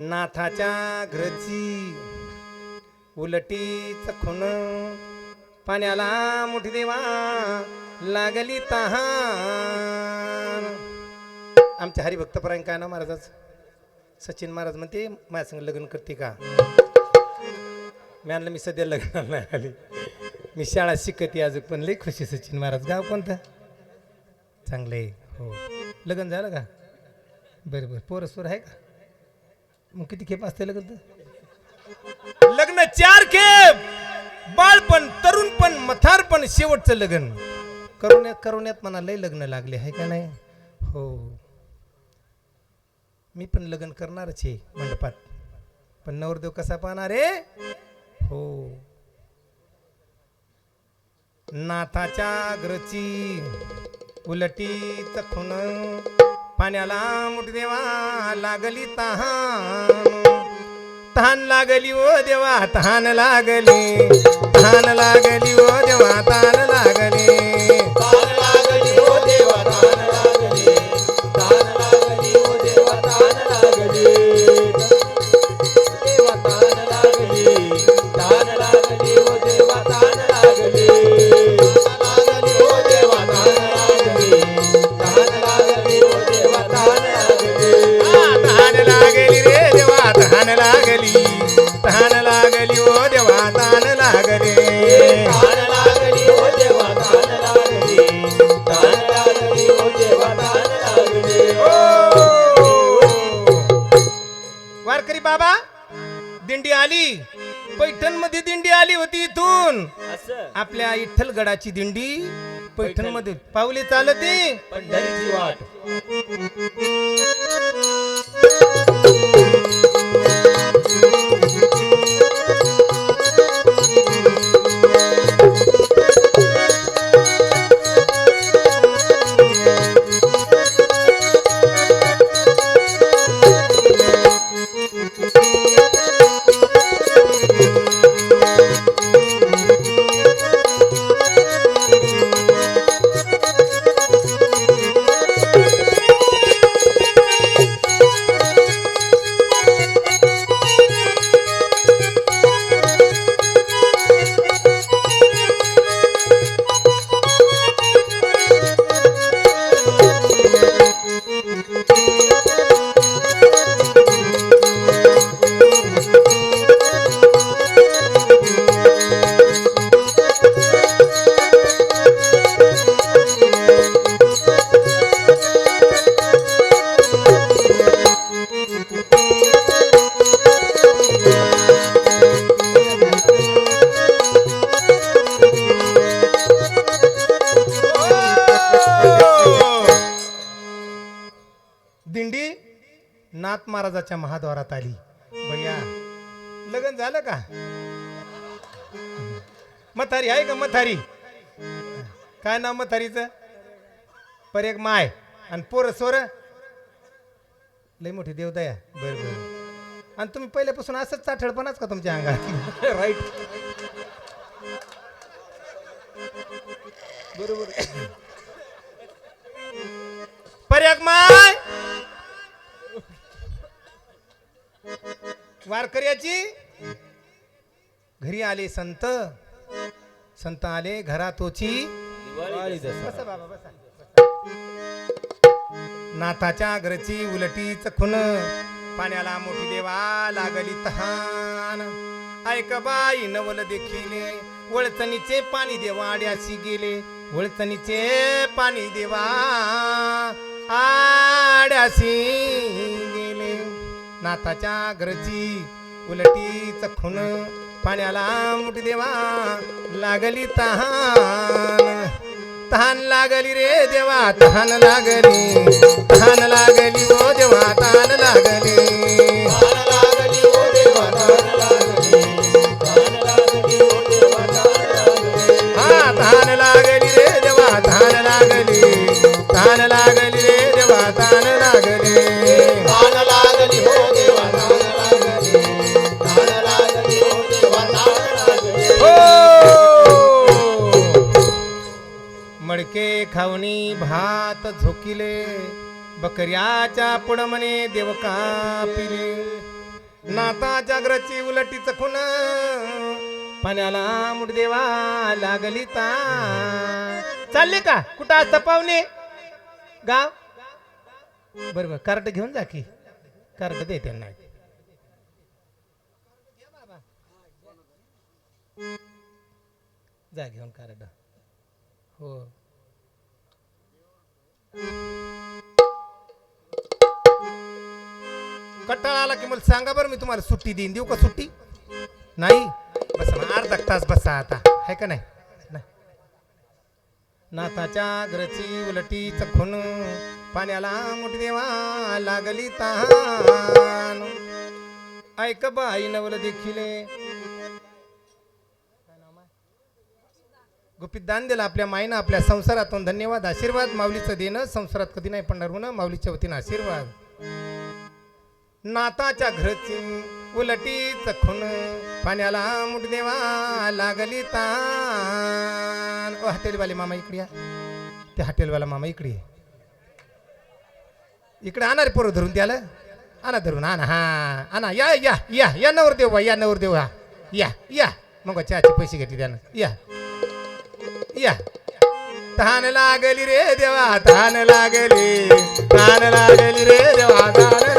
नाथाच्या घरची उलटीच खून. पाण्याला मुठी देवा लागली तहान. आमच्या हरिभक्त परायण काय ना महाराजाच? सचिन महाराज म्हणते माझ्या संग लग्न करते का? मी आणलं मी सध्या लग्नाला नाही आली. मी शाळा शिकते अजून पण लई खुशी सचिन महाराज. गाव कोणतं? चांगलं आहे. हो. लग्न झालं का? बरं बरं. पोरं सोर आहे का? मग किती खेप असते लग्न तर? लग्न चार खेप. बाळपण तरुणपण मथारपण शेवटचं लग्न. करुण्यात करुण्यात मला लय लग्न लागले आहे का नाही? हो. मी पण लग्न करणारच आहे मंडपात. पण नवरदेव कसा पाहणार आहे? हो. नाथाच्या ग्रची उलटी तखून पाण्याला मुठ देवा लागली तहान. तहान लागली ओ देवा तहान लागली. तहान लागली ओ देवा तहान लागली. विठ्ठलगडाची दिंडी पैठणमध्ये पावले चालते. पंढरीची वाट. दिंडी नाथ महाराजाच्या महाद्वारात आली. भैया लग्न झालं का? मथारी आहे का मथारी? काय नाव मथारीचं? पर एक माय आणि पोर सोर? लय मोठी देवदया. बर बर. आणि तुम्ही पहिल्यापासून असंच चाठळपणाच का तुमच्या अंगात? राईट बरोबर. पर्याक माय! वारकऱ्याची? घरी आले संत. संत आले घरातोची. बसा बाबा बसा. नाथाच्या घरची उलटीच खुन. पाण्याला मोठी देवा लागली तहान. ऐक बाई नवल देखिले. वळचणीचे पाणी देवा आड्याशी गेले. वळचणीचे पाणी देवा आड्याशी नाथाच्या घरची उलटीच चखून पाण्याला मुठी देवा लागली तहान. तहान लागली रे देवा तहान लागली तहान लागली ओ देवा तहान झोकिले बकऱ्याच्या पुढ म्हणे देव कापिले. नाता जागराची उलटी चखून पाण्याला मुठदेवा लागली ता. चालले का? कुठं असतं पाहुणे? गाव? बरोबर कार्ट घेऊन जा की. कार्ट दे त्यांना. जा घेऊन कार्ड. हो. कट्टाळा आला की मला सांगा बरं मी तुम्हाला सुट्टी देईन. देऊ का सुट्टी? नाही? बस मग अर्धा तास बसा आता. आहे का नाही? नाथाच्या नाताच्या घरची उलटी चखून पाण्याला मोठी देवा लागली तहान. ऐक बाई नवल देखील गुपित दान दिलं आपल्या माईनं आपल्या संसारातून धन्यवाद आशीर्वाद. माऊलीचं देणं संसारात कधी नाही पडणार म्हणून माऊलीच्या वतीनं आशीर्वाद. नाताच्या घरची उलटी चखून पाण्याला मुठ देवा लागली तान ओ हॉटेलवाले मामा इकडे या. ते हॉटेलवाला मामा इकडे ये. इकडे आणा रे पोरं धरून त्याला. आणा धरून आणा हा आणा. या या या या नवर देऊ या नवर देऊ हा. या या. मग चहाचे पैसे घेतले त्यानं. या. या. तान लागली रे देवा तान लागली. तान लागली रे देवा तान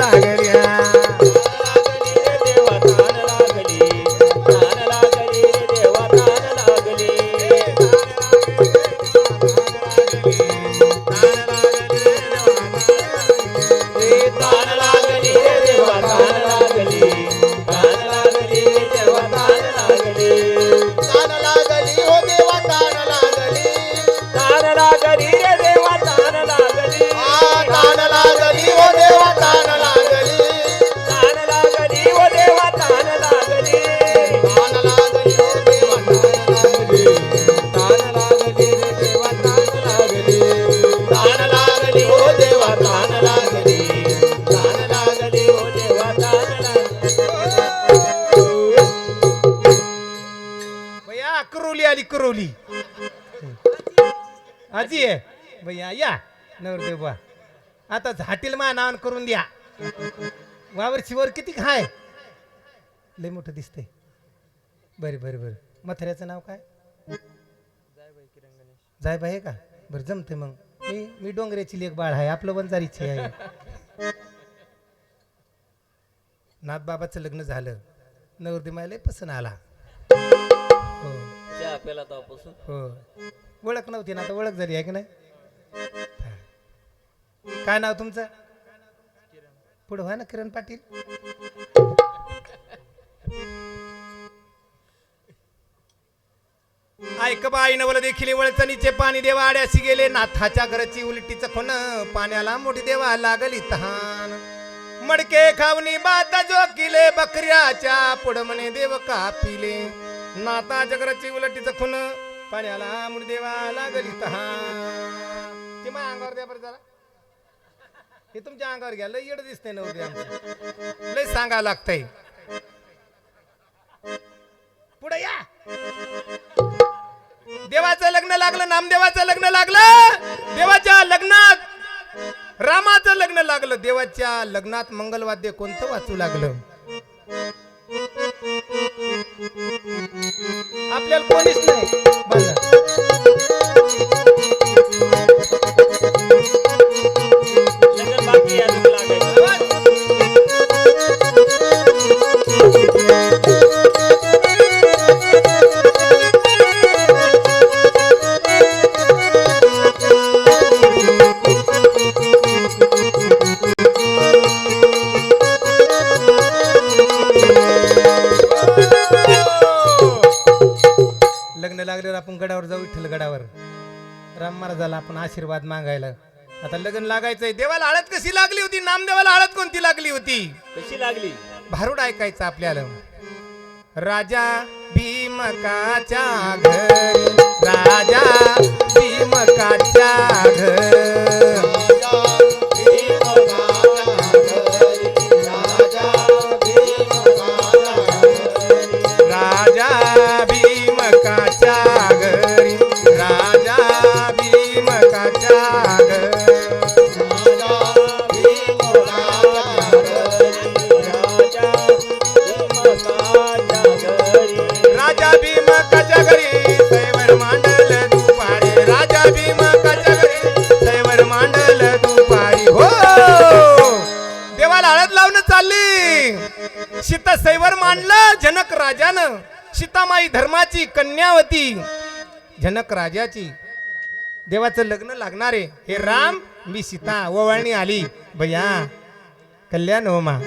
नवरदेव बा आता झाटील मा नावन करून द्या. वावर शिवर किती खाय लय मोठं दिसतंय. बरे बरे बरं. मथऱ्याचं नाव काय? जायबा आहे का? बरं जमते मग. मी मी डोंगऱ्याची लेख बाळ आहे. आपलं वंजारीची आहे. नाथबाबाचं लग्न झालं. नवरदेव मायला पसंत आला. हो. हो. ओळख नव्हती ना आता ओळख झाली आहे की नाही. काय नाव तुमचं? पुढे व्हा ना किरण पाटील. ऐक बाई नवल देखील वळचणीचे पाणी देवा आड्याशी गेले नाथाच्या घरची उलटीच खोन. पाण्याला मोठी देवा लागली तहान. मडके खावणी बात जोकिले बकऱ्याच्या पुढं म्हणे देव कापिले. नाथाच्या जगराची उलटीच खून पाण्याला मुडदेवा देवा लागली तहान. ते माझ्या अंगावर द्या बरं जरा. हे तुमच्या अंगावर घ्या. लय येड दिसते ना उद्या लय सांगा लागतंय. पुढे या. देवाचं लग्न लागलं नामदेवाचं लग्न लागलं देवाच्या लग्नात रामाचं लग्न लागलं देवाच्या लग्नात मंगलवाद्य कोणतं वाचू लागलं? आपल्याला कोणीच नाही. आशीर्वाद मागायला. आता लग्न लागायचंय. देवाला हळद कशी लागली होती? नामदेवाला हळद कोणती लागली होती? कशी लागली? भारूड ऐकायचं आपल्याला. राजा भीमकाच्या घरी सीता सैवर मांडलं जनक राजानं. सीतामाई धर्माची कन्यावती. जनक राजाची. देवाचं लग्न लागणार. आहे हे राम मी सीता ओवाळणी आली. भैया कल्याण हो मा.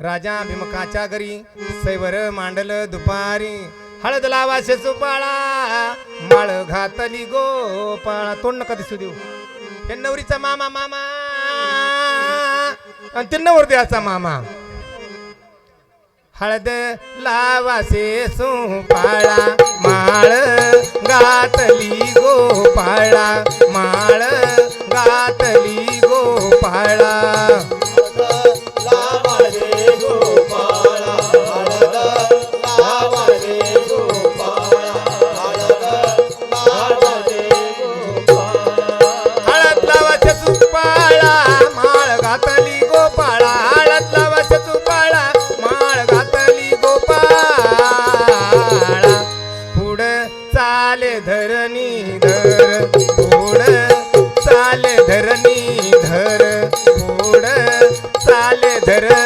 राजा भीमकाच्या घरी सैवर मांडल दुपारी. हळद लावा सुपाळा माळ घातली गोपाळा. तोंड नका दिसू देऊ. हे नवरीचा मामा मामा. आणि ते नवरदेवाचा मामा. हळद लावासे सुपाळा माळ गातली गोपाळा. de.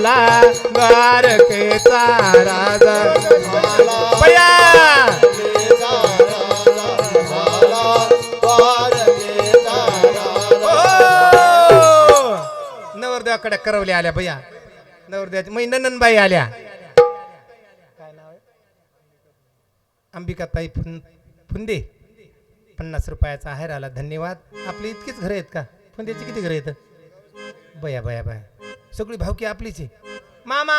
झाला द्वारकेचा राजा. पया! नवरदेवाकडे करवल्या आल्या भैया. नवरदेवाची मै नंदनबाई आल्या. काय नाव अंबिकाताई फुन फुंदे. पन्नास रुपयाचा आहेर आला. धन्यवाद. आपली इतकीच घरं आहेत का? फुंदेची किती घरं आहेत? बया बया बया सगळी भावकी आपलीच आहे. मामा!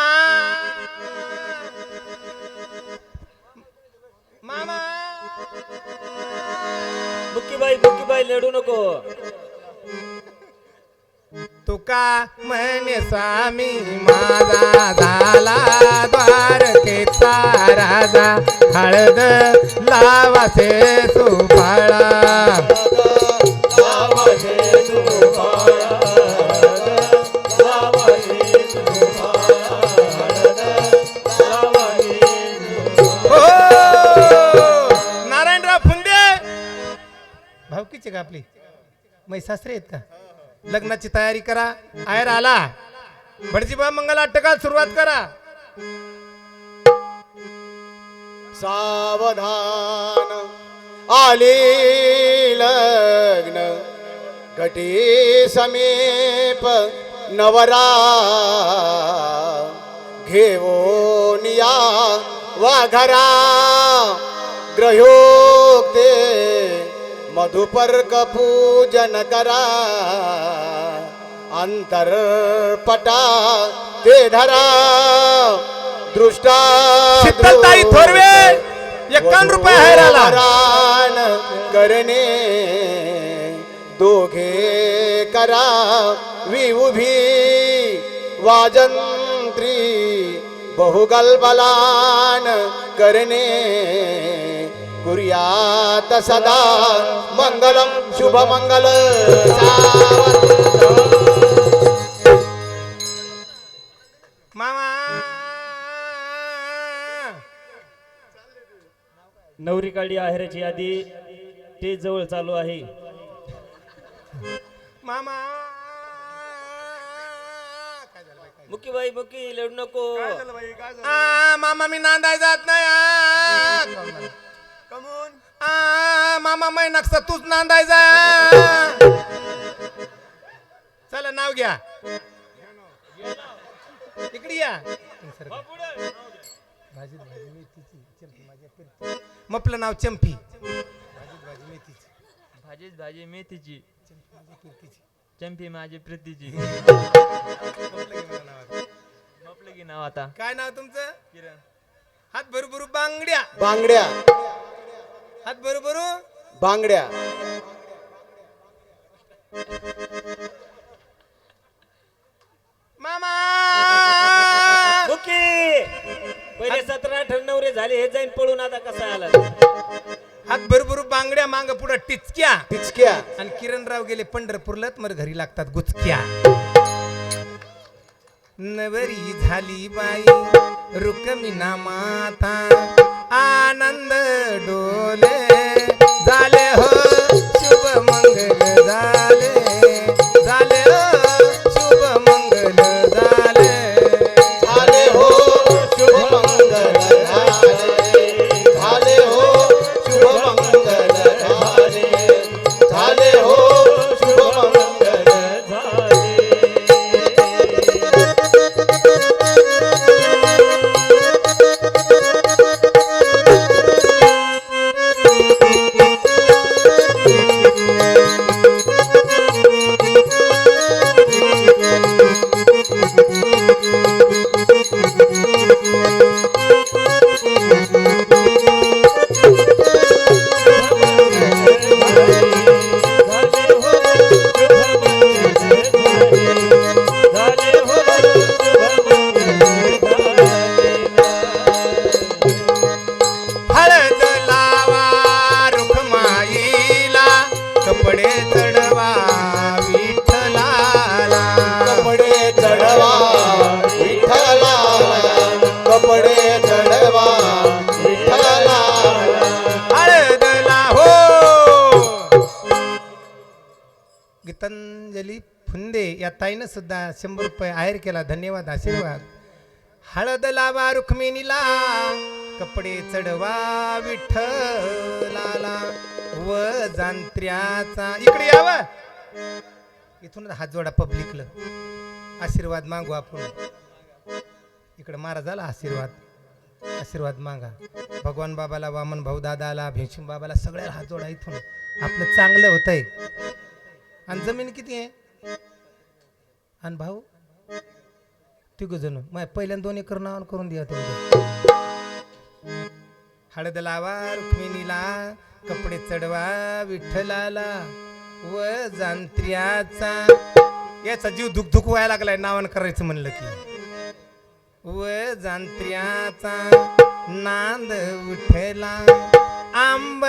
मामा! बुक्कीबाई बुक्कीबाई लढू नको. तुका म्हणे स्वामी माझा झाला द्वारकेचा राजा हळद लावासे सुपाळा आपली? मैसासरे आहेत का? लग्नाची तयारी करा. आयर आला. भटजीबा मंगल अट्टकाल सुरुवात करा. सावधान आले लग्न. घटी समीप नवरा. घेऊन या वाघरा. ग्रहो मधुपर कपूजन करा। अंतर पटा दे धरा। दृष्टा शीतलताई थोरवे एक्कान रुपये हैराण करने दोगे करा। वी वाजंत्री बहुगल बलान करने कुर्यात सदा मंगलम शुभमंगल मामा। नवरी काढी आहेराची यादी ते जवळ चालू आहे. मामा। काय झालं बाई, मुक्की लढू नको झालं बाई, काय झालं? आ, मामा मी नांदाय जात नाही आ. आ, मामा मै नक्सा तूच नांदाय जा. चला नाव घ्या. इकडे या. मपलं नाव चंपी. भाजीत भाजी मेथीची. भाजीच भाजी मेथीची चंपी माझ्या पिरतीची चंपी माझी प्रीतीची. मपलं की नाव आता. काय नाव तुमचं? हात भरू भरू बांगड्या. हात बरोबर बांगड्या. मामा! ओके मांग पुढे टिचक्या. टिचक्या. आणि किरणराव गेले पंढरपूरला मर घरी लागतात गुचक्या. नवरी झाली बाई रुकमिना माता. आनंद डोले या ताईनं सुद्धा शंभर रुपये आहेर केला धन्यवाद आशीर्वाद हळद लावा रुक्मिणीला कपडे चढवा विठ्ठलाला व जांत्र्याचा इकडे यावा इथूनच हात जोडा पब्लिकला आशीर्वाद मागू आपण इकडे महाराजाला आशीर्वाद आशीर्वाद मागा भगवान बाबाला वामन भाऊ दादाला भीष्म बाबाला सगळ्याला हात जोडा इथून आपलं चांगलं होतंय आणि जमीन किती आहे आणि भाऊ तिघ जण मग पहिल्यांदा दोन एकर नावान करून द्या तुम्ही. हळद लावा रुक्मिणीला. कपडे चढवा विठ्ठलाला. व जांत्र्याचा. याचा जीव धुक धुक व्हायला लागलाय नावान करायचं म्हणलं की. व जांत्र्याचा. नांद उठला आंब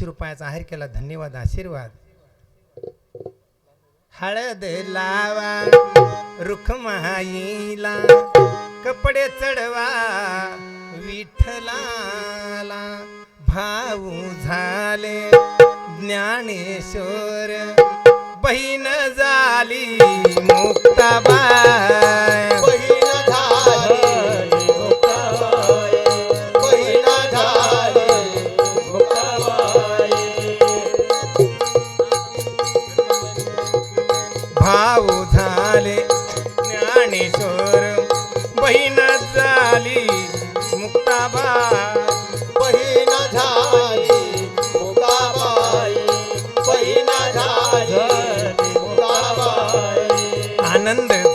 दोनशे रुपयाचा आहेर केला. धन्यवाद आशीर्वाद. हळद लावा रुखमाईला कपडे चढवा विठ्ठलाला. भाऊ झाले ज्ञानेश्वर बहीण झाली मुक्ताबाई. आनंद झाला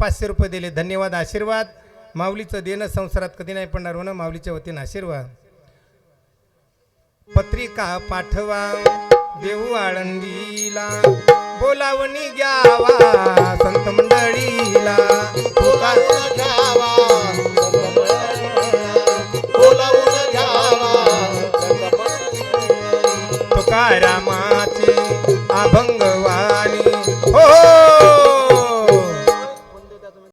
पाचशे रुपये दिले. धन्यवाद आशीर्वाद. माऊलीचं देणं संसारात कधी नाही पडणार म्हणून माऊलीच्या वतीनं आशीर्वाद. पत्रिका पाठवा देऊ आळंदीला. बोलावणी घ्यावा संत मंडळीला. बोलावून घ्यावा बोलावून घ्यावा तुकारामाची अभंगवाणी. हो हो.